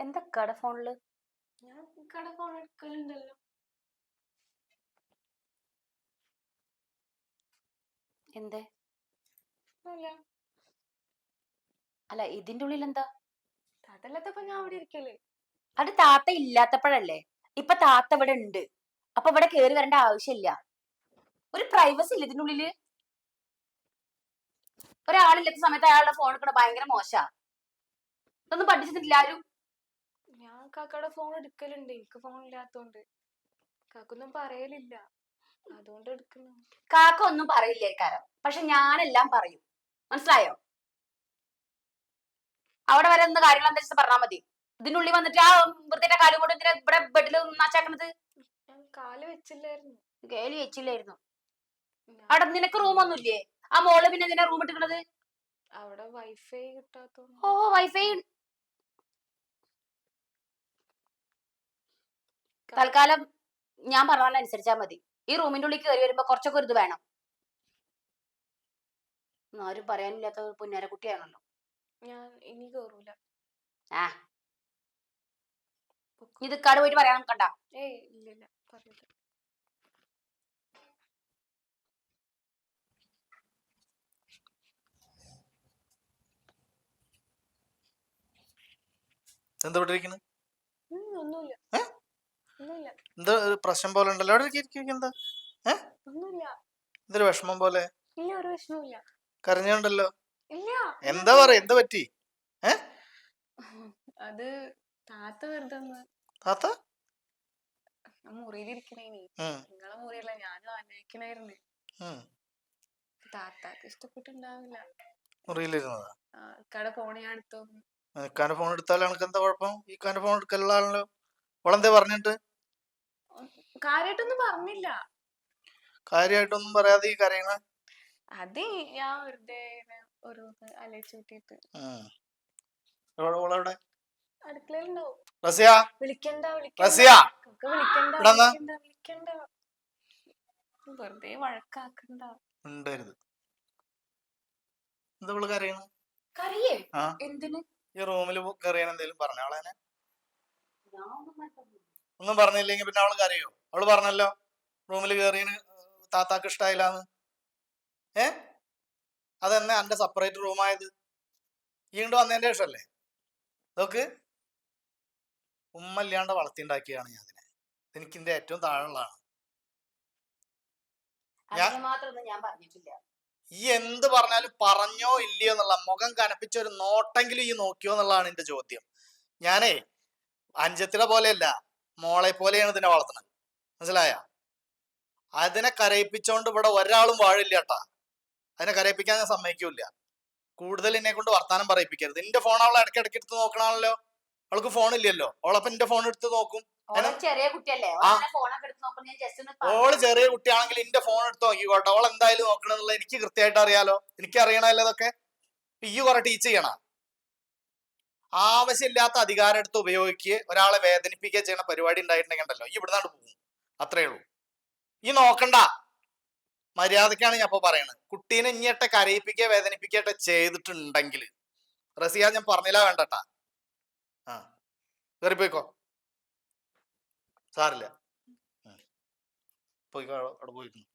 എന്താ കട ഫോണിൽ? ഞാൻ കട ഫോൺ എടുക്കലുണ്ടല്ലോ. എന്തേ? അല്ല. അല്ല ഇതിന്റെ ഉള്ളിൽ എന്താ? ഞാൻ അവിടെ ഇരിക്കൽ. അത് താത്ത ഇല്ലാത്തപ്പോഴല്ലേ? ഇപ്പൊ താത്ത ഇവിടെ ഉണ്ട്. അപ്പൊ ഇവിടെ കേറി വരേണ്ട ആവശ്യമില്ല. ഒരു പ്രൈവസി ഇല്ല ഇതിന്റെ ഉള്ളിൽ? ഒരാളില്ലാത്ത സമയത്ത് അയാളുടെ ഫോൺ എടുക്കണ ഭയങ്കര മോശാ. ഇതൊന്നും പഠിച്ചിട്ടില്ല ആരും. കാക്കയുടെ ഫോൺ എടുക്കലുണ്ട്. എനിക്ക് ഫോൺ ഇല്ലാത്തോണ്ട്. കാക്കൊന്നും പറയലില്ല. അതുകൊണ്ട് എടുക്കുന്നു. കാക്ക ഒന്നും പറയില്ല കാരം പക്ഷെ ഞാനെല്ലാം പറയും. മനസ്സിലായോ? അവിടെ വരെ കാര്യങ്ങൾ എന്താ പറഞ്ഞാൽ മതി. ഇതിനുള്ളിൽ വന്നിട്ട് ആ വൃത്തിയുടെ കാലും കൊണ്ട് എന്തിനാ ഇവിടെ ബെഡിൽ നാച്ചാക്കണത് കാൽ വെച്ചില്ലായിരുന്നു. കേലി വെച്ചില്ലായിരുന്നു. അവിടെ നിനക്ക് റൂമൊന്നും ഇല്ലേ? ആ മോൾ പിന്നെ എന്തിനാ റൂം എടുക്കണത് അവിടെ വൈഫൈ കിട്ടാത്ത ഓ വൈഫൈ തൽക്കാലം ഞാൻ പറഞ്ഞാൽ അനുസരിച്ചാ മതി. ഈ റൂമിന്റെ ഉള്ളിൽ കയറി വരുമ്പോ കുറച്ചൊക്കെ ഒരു ഇത് വേണം. ആരും പറയാനില്ലാത്ത ഒരു പുന്നാരക്കുട്ടിയാണല്ലോ. ഞാൻ ഇനി കേറൂല. ആ. ഇത് കട പോയിട്ട് പറയാൻ കണ്ട ഏയ് ഇല്ലില്ല. പറയില്ല എന്താ ഇവിടെ ഇരിക്കുന്നത്? ഒന്നുമില്ല. എന്താ ഒരു പ്രശ്നം പോലെ ഉണ്ടല്ലോ. അവിടെ ഇരിക്കുന്നത് എന്തൊരു വിഷമം പോലെ? കരഞ്ഞോണ്ടല്ലോ എന്താ പറയാ? എന്താ പറ്റി? അത് താത്ത വെറുതെ താത്ത? ഞാൻ മുറിയിലിരിക്കണേനി ഉം, നിങ്ങളെ മുറിയല്ല ഞാനും അന്വേഷിക്കണായിരുന്നു ഉം. താത്താക്ക് ഇഷ്ടപ്പെട്ടുണ്ടാവില്ല മുറിയിലിരുന്നതാ? ആ, ഇക്കാടെ ഫോൺ ഞാൻ എടുത്തു ഇക്കാന്റെ ഫോൺ എടുത്താൽ എനിക്ക് എന്താ കുഴപ്പം? ഈ കാന്റെ ഫോൺ എടുക്കലുള്ള ആണല്ലോ ഓളെന്തേ പറഞ്ഞിട്ട്? കാര്യായിട്ടൊന്നും പറഞ്ഞില്ല. കാര്യായിട്ടൊന്നും പറയാതെ ഈ കരയണ? അതെ ഞാൻ വെറുതെ ഒരു അലച്ചു അടുക്കളയിലുണ്ടാവും. റസിയ? വിളിക്കണ്ട റസിയ? വിളിക്കണ്ട വിളിക്കണ്ട ഇവിടെ വിളിക്കണ്ട വിളിക്കണ്ട. വെറുതെ വഴക്കാക്കണ്ട. ഉണ്ടായിരുന്നു എന്താ ഇവൾ കരയണ? കറിയേ ആ. എന്തിന്? ഈ റൂമിൽ കയറിയാൻ എന്തേലും പറഞ്ഞ ഒന്നും ഒന്നും പറഞ്ഞില്ലെങ്കിൽ പിന്നെ അവൾ കരയോ? അവൾ പറഞ്ഞല്ലോ റൂമിൽ കയറിയന് താത്താക്ക് ഇഷ്ടായില്ലാന്ന്. ഏ? അതെന്നെ എന്റെ സെപ്പറേറ്റ് റൂമായത്? ഈ ഇങ്ങോട്ട് വന്നതിന്റെ ശേഷമല്ലേ നോക്ക്. ഉമ്മ ഇല്ലാണ്ട് വളർത്തിണ്ടാക്കിയാണ് ഞാൻ അതിനെ. എനിക്ക് ഇതിന്റെ ഏറ്റവും താഴെയുള്ളതാണ്. ഈ എന്ത് പറഞ്ഞാലും പറഞ്ഞോ ഇല്ലയോ എന്നുള്ള മുഖം കനപ്പിച്ച ഒരു നോട്ടെങ്കിലും ഈ നോക്കിയോ എന്നുള്ളതാണ് എന്റെ ചോദ്യം. ഞാനേ അഞ്ചത്തിലെ പോലെയല്ല മോളെ പോലെയാണ് ഇതിനെ വളർത്തുന്നത്. മനസ്സിലായ? അതിനെ കരയിപ്പിച്ചോണ്ട് ഇവിടെ ഒരാളും വാഴില്ല കേട്ടാ. അതിനെ കരയിപ്പിക്കാൻ ഞാൻ സമ്മതിക്കൂല കൂടുതൽ എന്നെ കൊണ്ട് വർത്താനം പറയിപ്പിക്കരുത്. എന്റെ ഫോൺ അവളെ ഇടയ്ക്ക് ഇടയ്ക്ക് എടുത്ത് നോക്കണമല്ലോ അവൾക്ക് ഫോൺ ഇല്ലല്ലോ. അവളപ്പം എന്റെ ഫോൺ എടുത്ത് നോക്കും. ഓൾ ചെറിയ കുട്ടിയാണെങ്കിൽ എന്റെ ഫോൺ എടുത്ത് നോക്കിക്കോട്ടെ. ഓൾ എന്തായാലും നോക്കണമെന്നുള്ള എനിക്ക് കൃത്യമായിട്ട് അറിയാലോ. എനിക്ക് അറിയണല്ലോ ഇതൊക്കെ. ഈ കുറെ ടീച്ച് ചെയ്യണ. ആവശ്യമില്ലാത്ത അധികാരം എടുത്ത് ഉപയോഗിക്കുക ഒരാളെ വേദനിപ്പിക്കുക ചെയ്യണ പരിപാടി ഉണ്ടായിട്ടുണ്ടെങ്കിൽ ഉണ്ടല്ലോ. ഈ ഇവിടുന്നാണ്ട് പോകും. അത്രേ ഉള്ളൂ. ഈ നോക്കണ്ട. മര്യാദക്കാണ് ഞാൻ ഇപ്പൊ പറയുന്നത് കുട്ടീനെ ഇഞ്ഞിട്ട് കരയിപ്പിക്കുക വേദനിപ്പിക്കട്ടെ ചെയ്തിട്ടുണ്ടെങ്കിൽ റസിയ ഞാൻ പറഞ്ഞില്ല വേണ്ടട്ടാ. ആ. കയറിപ്പോയിക്കോ സാറില്ല. പോയിക്കോ അവിടെ പോയിരുന്നു